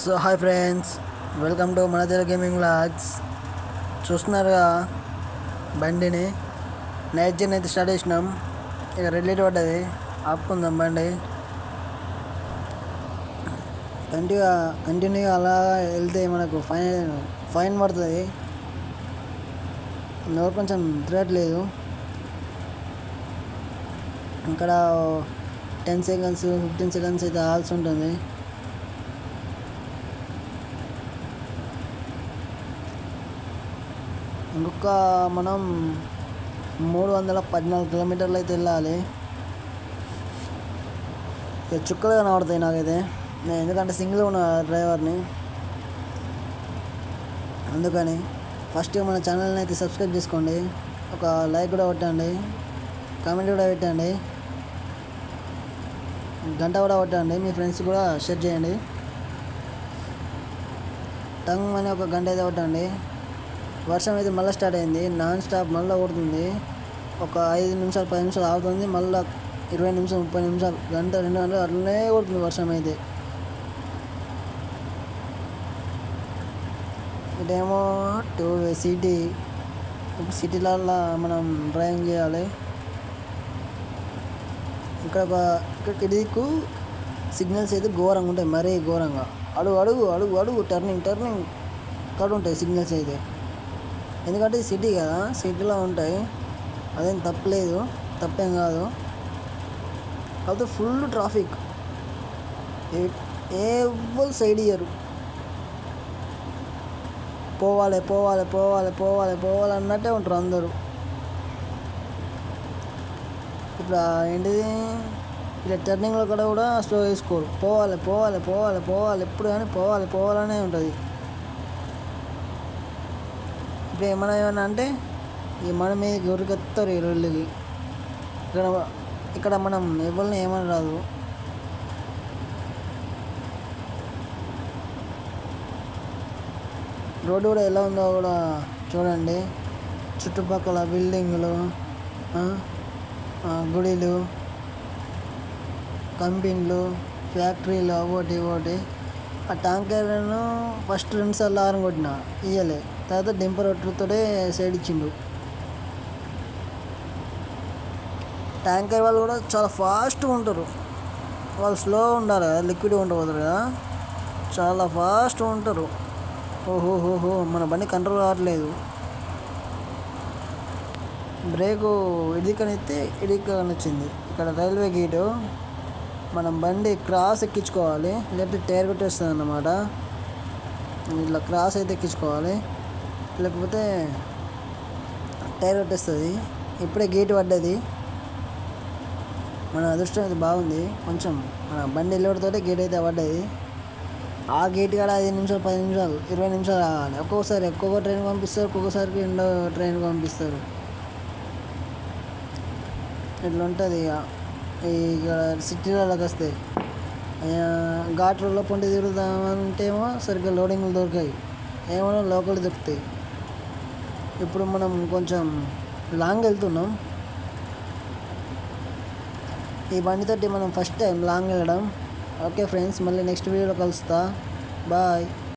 So hi friends welcome to మన Telugu gaming vlogs చూస్తున్నారుగా బండిని? నైట్ జర్నీ అయితే స్టార్ట్ చేసినాం. ఇక రెడ్లైట్ పడ్డది. ఆపుకుందాం బండి. కంటిన్యూగా కంటిన్యూగా అలా వెళ్తే మనకు ఫైన్ ఫైన్ పడుతుంది. ఎవరు కొంచెం తిరగట్లేదు ఇక్కడ టెన్ సెకండ్స్ ఫిఫ్టీన్ సెకండ్స్ అయితే ఆల్సి ఉంటుంది. ఇంకొక మనం మూడు వందల పద్నాలుగు కిలోమీటర్లు అయితే వెళ్ళాలి. ఇక చుక్కలు కనబడతాయి నాకైతే. నేను ఎందుకంటే సింగిల్ ఉన్న డ్రైవర్ని. అందుకని ఫస్ట్ మన ఛానల్ని అయితే సబ్స్క్రైబ్ చేసుకోండి. ఒక లైక్ కూడా కొట్టండి. కామెంట్ కూడా పెట్టండి. గంట కూడా కొట్టండి. మీ ఫ్రెండ్స్ కూడా షేర్ చేయండి. టంగ్ అని ఒక గంట అయితే కొట్టండి. వర్షం అయితే మళ్ళీ స్టార్ట్ అయింది. నాన్ స్టాప్ మళ్ళీ కొడుతుంది. ఒక ఐదు నిమిషాలు పది నిమిషాలు ఆగుతుంది. మళ్ళీ ఇరవై నిమిషాలు ముప్పై నిమిషాలు గంట రెండు గంటలు అట్లనే కొడుతుంది వర్షం అయితే. ఇదేమో టూ సిటీ. ఇప్పుడు సిటీలలో మనం డ్రైవింగ్ చేయాలి. ఇక్కడ ఒక ఇక్కడ సిగ్నల్స్ అయితే ఘోరంగా ఉంటాయి. మరీ ఘోరంగా. అడుగు అడుగు అడుగు అడుగు. Turning turning. ఇక్కడ ఉంటాయి సిగ్నల్స్ అయితే. ఎందుకంటే ఇది సిటీ కదా సిటీలో ఉంటాయి. అదేం తప్పలేదు తప్పేం కాదు. కాకపోతే ఫుల్ ట్రాఫిక్. ఎవరు సైడ్ ఇయ్యరు. పోవాలి పోవాలి పోవాలి పోవాలి పోవాలి అన్నట్టే ఉంటారు అందరూ. ఇప్పుడు ఏంటిది? ఇలా టర్నింగ్లో కూడా కూడా స్లో వేసుకోరు. పోవాలి పోవాలి పోవాలి పోవాలి ఎప్పుడు కానీ పోవాలి పోవాలనే ఉంటుంది. ఇప్పుడు ఏమైనా ఏమైనా అంటే ఈ మన మీద ఉరికెత్తారు ఈ ఇక్కడ ఇక్కడ మనం ఎవరిని ఏమని రాదు. రోడ్డు కూడా ఎలా ఉందో కూడా చూడండి. చుట్టుపక్కల బిల్డింగులు ఆ, గుడిలు కంపెనీలు ఫ్యాక్టరీలు ఒకటి ఒకటి. ఆ ట్యాంకర్ను ఫస్ట్ రెండు సార్లు ఆరం కొట్టిన ఇయ్యలే. తర్వాత డింపర్ రొట్టెలతోటే సైడ్ ఇచ్చిండు. ట్యాంకర్ వాళ్ళు కూడా చాలా ఫాస్ట్గా ఉంటారు. వాళ్ళు స్లో ఉండాలి కదా లిక్విడ్ ఉండబోతారు కదా. చాలా ఫాస్ట్గా ఉంటారు. ఓహోహోహో మన బండి కంట్రోల్ కావట్లేదు. బ్రేకు ఇడికనైతే ఇడికనొచ్చింది. ఇక్కడ రైల్వే గేటు. మనం బండి క్రాస్ ఎక్కించుకోవాలి లేకపోతే టైర్ కొట్టేస్తుంది అన్నమాట ఇట్లా క్రాస్ అయితే ఎక్కించుకోవాలి లేకపోతే టైర్ కొట్టేస్తుంది. ఇప్పుడే గేట్ పడ్డది. మన అదృష్టం అది బాగుంది. కొంచెం మన బండి వెళ్ళేటతోటే గేట్ అయితే పడ్డది. ఆ గేట్ కాడ ఐదు నిమిషాలు పది నిమిషాలు ఇరవై నిమిషాలు రావాలి. ఒక్కొక్కసారి ఒక్కొక్క ట్రైన్ పంపిస్తారు ఒక్కొక్కసారికి రెండో ట్రైన్ పంపిస్తారు. ఇట్లా ఉంటుంది ఇక. ఈ ఇక్కడ సిటీలలోకి వస్తాయి ఘాట్ రోడ్లో పొంటి తిరుగుదామంటేమో సరిగ్గా లోడింగ్లు దొరికాయి. ఏమో లోకల్ దొరుకుతాయి. ఇప్పుడు మనం కొంచెం లాంగ్ వెళ్తున్నాం. ఈ బండితోటి మనం ఫస్ట్ టైం లాంగ్ వెళ్ళడం. ఓకే ఫ్రెండ్స్ మళ్ళీ నెక్స్ట్ వీడియోలో కలుస్తా. బాయ్.